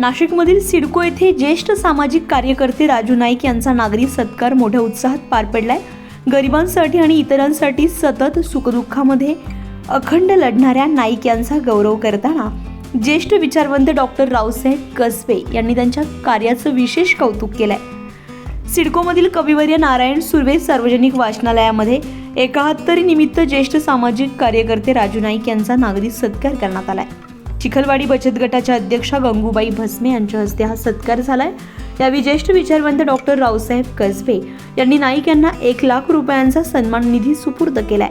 नाशिकमधील सिडको येथे ज्येष्ठ सामाजिक कार्यकर्ते राजू नाईक यांचा नागरी सत्कार मोठ्या उत्साहात पार पडलाय. गरिबांसाठी आणि इतरांसाठी सतत सुखदुःखामध्ये अखंड लढणाऱ्या नाईक यांचा गौरव करताना ज्येष्ठ विचारवंत डॉक्टर रावसाहेब कसबे यांनी त्यांच्या कार्याचं विशेष कौतुक केलंय. सिडकोमधील कविवर्य नारायण सुर्वे सार्वजनिक वाचनालयामध्ये एकाहत्तरी निमित्त ज्येष्ठ सामाजिक कार्यकर्ते राजू नाईक यांचा नागरी सत्कार करण्यात आला आहे चिखलवाडी बचत गटाच्या अध्यक्षा गंगूबाई भस्मे यांच्या हस्ते हा सत्कार झालाय. यावेळी ज्येष्ठ विचारवंत डॉक्टर रावसाहेब कसबे यांनी नाईक यांना एक लाख रुपयांचा सन्मान निधी सुपूर्द केलाय.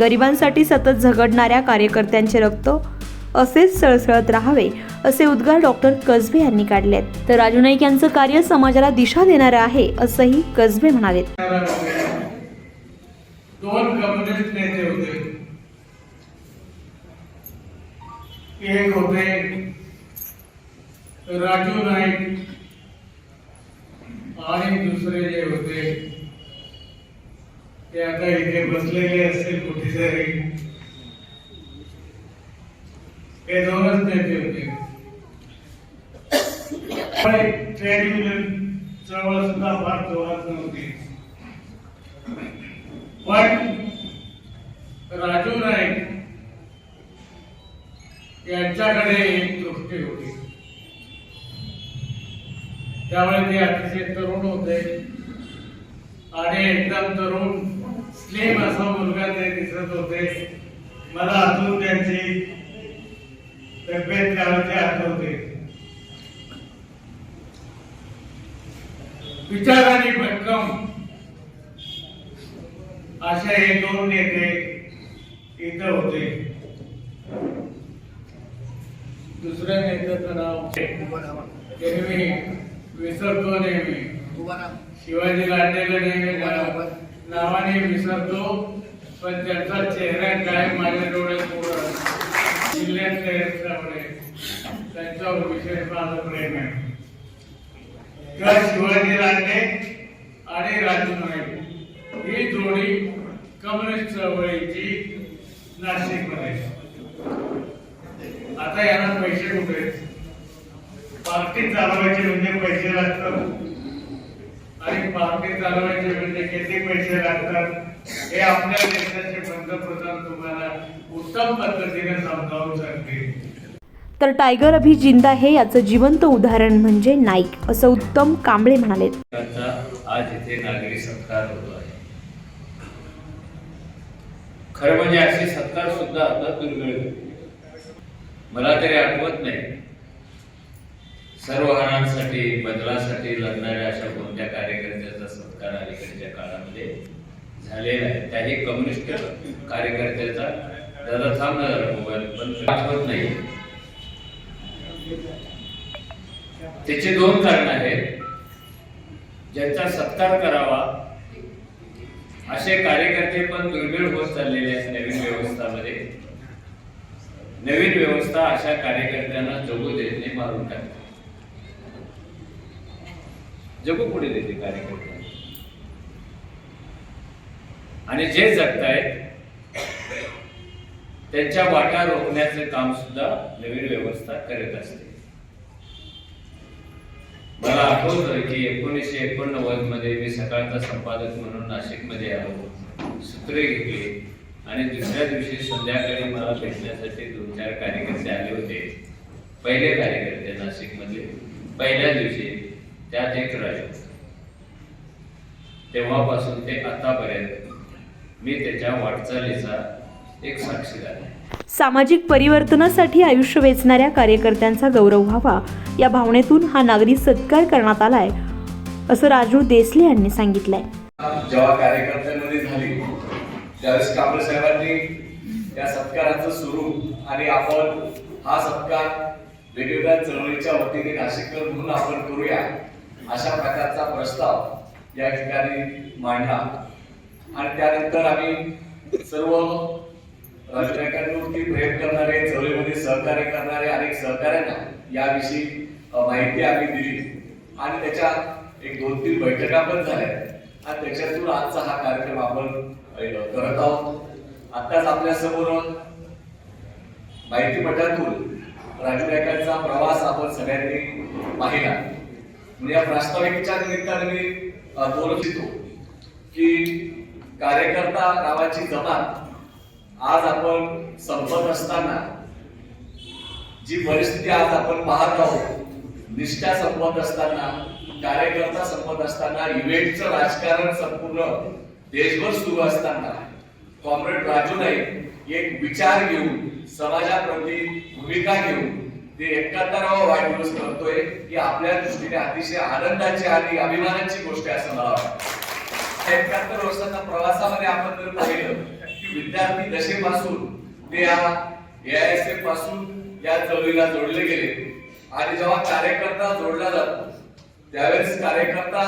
गरिबांसाठी सतत झगडणाऱ्या कार्यकर्त्यांचे रक्त असेच सळसळत राहावे असे उद्गार डॉक्टर कसबे यांनी काढले आहेत तर राजू नाईक यांचं कार्य समाजाला दिशा देणारं आहे असंही कसबे म्हणालेत. एक होते राजू नाईक आणि दुसरे जे होते, ते आता इथे बसलेले असतील कुठेतरी. हे दोनच नेते होते. ट्रेड युनियन चळवळ सुद्धा फार जोरात नव्हती. पण राजू नाईक यांच्याकडे एक दृष्टी होती. त्यामुळे ते अतिशय तरुण होते. आणि एकदम तरुण स्लिम असा मुलगा ते दिसत होते. मला अजून त्यांची तब्येत त्यावेळी आठवते विचार आणि भक्कम असे हे दोन नेते इथं होते. दुसऱ्या नेत्याचं नाव नेहमी विसरतो नेहमी. शिवाजी लांडेला नेहमी नाव- नावाने विसरतो पण त्यांचा चेहरा काय माझ्या डोळ्यात उघड जिल्ह्यातले असल्यामुळे त्यांच्यावर विशेष माझं प्रेम आहे. किंवा शिवाजी लांडे आणि राजू नाईक ही जोडी कम्युनिस्ट चळवळीची नाशिकमध्ये. आता यांना पैसे कुठे? पार्टी चालवायचे म्हणजे पैसे लागतात. आणि पार्टी चालवायचे म्हणजे किती पैसे लागतात? हे आपल्या देशाचे पंतप्रधान तुम्हाला उत्तम पद्धतीने समजावून सांगतील तर टायगर अभि जिंदा हे याचं जिवंत उदाहरण म्हणजे नाईक असं उत्तम कांबळे म्हणालेत. त्यांचा आज इथे नागरी सत्कार होतो आहे. खरं म्हणजे असे सत्कार सुद्धा आता दुर्मिळ. होते. मला तरी आठवत नाही. सर्वहारांसाठी बदलासाठी लढणाऱ्या अशा कोणत्या कार्यकर्त्याचा सत्कार अलीकडच्या काळामध्ये झालेला आहे? त्याही कम्युनिस्ट कार्यकर्त्याचा. दादा थांब ना जरा मोबाईल पण आठवत नाही. त्याचे दोन कारण आहेत. ज्यांचा सत्कार करावा असे कार्यकर्ते पण दुर्मिळ होत चाललेले आहेत नवीन व्यवस्थामध्ये. नवीन व्यवस्था अशा कार्यकर्त्यांना जगू देत नाही मारून टाकते. जगू पुढे देते कार्यकर्ते आणि जे जगतायत त्यांच्या वाटा रोखण्याचे काम सुद्धा नवीन व्यवस्था करत असते. मला आठवतं की एकोणीसशे एकोणनव्वदमध्ये मी सकाळचा संपादक म्हणून नाशिकमध्ये आलो. सूत्रे घेतली. आणि दुसऱ्या दिवशी संध्याकाळी मला भेटण्यासाठी दोन चार कार्यकर्ते आले होते. पहिले कार्यकर्ते नाशिकमधले. पहिल्या दिवशी त्यात एक राजू तेव्हापासून ते आतापर्यंत मी त्याच्या वाटचालीचा एक साक्षीदार आहे सामाजिक परिवर्तनासाठी आयुष्य वेचणाऱ्या कार्यकर्त्यांचा गौरव व्हावा या भावनेतून हा नागरी सत्कार करण्यात आलाय असं राजू देसले यांनी सांगितलंय. जेव्हा कार्यकर्त्यांमध्ये झाली त्यावेळेस कांबळे साहेबांनी या सत्काराचं सुरू आणि आपण हा सत्कार वेगवेगळ्या चळवळीच्या वतीने नाशिककर म्हणून आपण करूया अशा प्रकारचा प्रस्ताव या ठिकाणी मांडला. आणि त्यानंतर आम्ही सर्व राजनायकांवरती प्रेम करणारे चळवळीमध्ये सहकार्य करणारे अनेक सहकाऱ्यांना याविषयी माहिती आम्ही दिली. आणि त्याच्या एक दोन तीन बैठका पण झाल्या. हा त्याच्यातून आजचा हा कार्यक्रम आपण करत आहोत. आताच आपल्यासमोर माहिती पटातून राजू नायकांचा प्रवास आपण सगळ्यांनी पाहिला. म्हणजे या प्रास्ताविकच्या निमित्ताने मी अ, बोलू इच्छितो की कार्यकर्ता नावाची जमात आज आपण संपत असताना जी परिस्थिती आज आपण पाहत आहोत निष्ठा संपत असताना कार्यकर्ता संपत असताना इव्हेंटचं राजकारण संपूर्ण देशभर सुरू असताना कॉम्रेड राजू नाईक एक विचार घेऊन समाजाप्रती भूमिका घेऊन ते एकाहत्तरावा वाढदिवस करतोय ही आपल्या दृष्टीने अतिशय आनंदाची आणि अभिमानाची गोष्ट आहे असं मला वाटतं. एकाहत्तर वर्षाच्या प्रवासामध्ये आपण जर पाहिलं की विद्यार्थी दशेपासून ते या एआयएसएफपासून या चळवळीला जोडले गेले. आणि जेव्हा कार्यकर्ता जोडला जातो त्यावेळेस कार्यकर्ता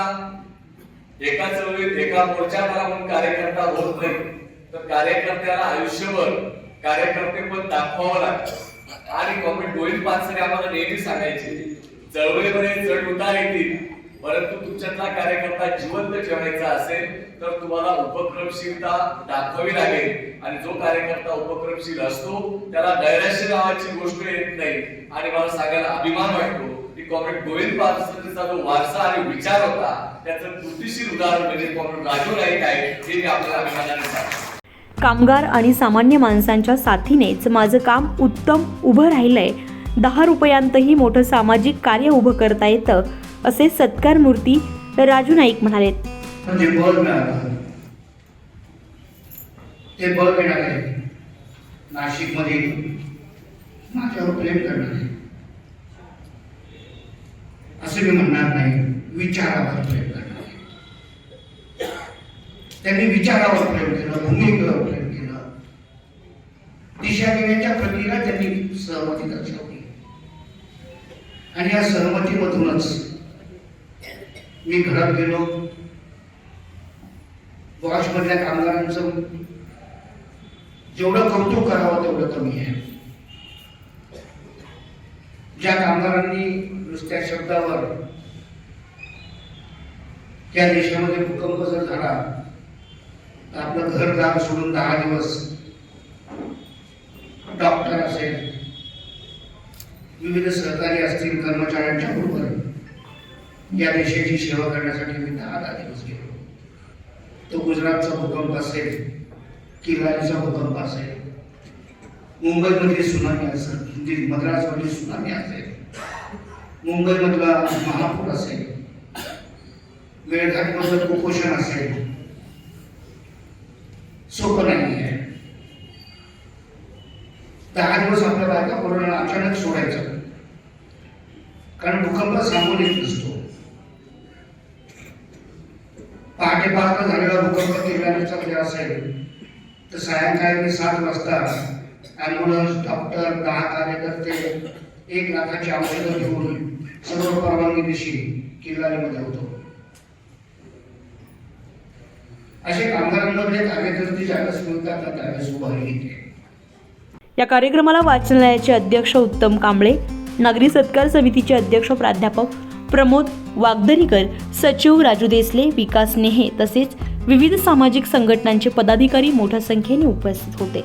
एका चळवळीत एका मोर्चाला आपण कार्यकर्ता होत नाही. तर कार्यकर्त्याला आयुष्यभर कार्यकर्ते पण दाखवावं लागतं. आणि कॉम्रेड गोविंद पानसरे आम्हाला नेहमी सांगायचे चळवळीमध्ये चढ उतार येतील परंतु तुमच्यातला कार्यकर्ता जिवंत ठेवायचा असेल तर तुम्हाला उपक्रमशीलता दाखवावी लागेल. आणि जो कार्यकर्ता उपक्रमशील असतो त्याला नैराश्य नावाची गोष्ट येत नाही. आणि मला सांगायला अभिमान वाटतो की कॉम्रेड गोविंद पानसरेचा जो वारसा आणि विचार होता त्याचं कृतीशील उदाहरण म्हणजे कॉम्रेड राजू नाईक आहे हे मी आपल्याला अभिमानाने सांगतो कामगार आणि सामान्य माणसांच्या साथीनेच माझं काम उत्तम उभं राहिलंय. दहा रुपयांतही मोठं सामाजिक कार्य उभं करता येतं असे सत्कार मूर्ती राजू नाईक म्हणालेत. म्हणजे बळ मिळालं ते बळ मिळाले नाशिकमध्ये माझ्यावर प्रेम करणारे. असं मी म्हणणार नाही. विचारावर प्रेम करणार. त्यांनी विचारावर प्रेम केलं भूमिकेवर प्रेम केलं. दिशा देण्याच्या प्रक्रियेला त्यांनी सहमती दर्शवली. आणि या सहमतीमधूनच मी घरात गेलो. वॉशमधल्या कामगारांचं जेवढं कौतुक करावं तेवढं कमी आहे. ज्या कामगारांनी नुसत्या शब्दावर त्या देशामध्ये भूकंप जर झाला तर आपलं घरदार सोडून दहा दिवस डॉक्टर असेल विविध सहकारी असतील कर्मचाऱ्यांच्या बरोबर या देशाची सेवा करण्यासाठी मी दहा दहा दिवस गेलो. तो गुजरातचा भूकंप असेल किल्लारीचा भूकंप असेल मुंबईमधली सुनामी असेल म्हणजे मद्रासमधली सुनामी असेल मुंबईमधला महापूर असेल मेळघाटमधलं कुपोषण असेल सोपं नाही आहे दहा दिवस आपल्या बायका कोरोना अचानक सोडायचं. कारण भूकंप सांगून येत नसतो. पहाटे पाचला झालेला भूकंप किल्ल्याचा वगैरे असेल तर सायंकाळी सात वाजता ॲम्ब्युलन्स डॉक्टर दहा कार्यकर्ते एक लाखाची औषधं घेऊन सर्व परवानगी दिशी किल्लारीमध्ये होतो. असे कामगारांमध्ये कार्यकर्ते ज्यावेळेस मिळतात ना त्यावेळेस उभारी घेते या कार्यक्रमाला वाचनालयाचे अध्यक्ष उत्तम कांबळे नागरी सत्कार समितीचे अध्यक्ष प्राध्यापक प्रमोद वागदरीकर सचिव राजू देसले विकास नेहे तसेच विविध सामाजिक संघटनांचे पदाधिकारी मोठ्या संख्येने उपस्थित होते.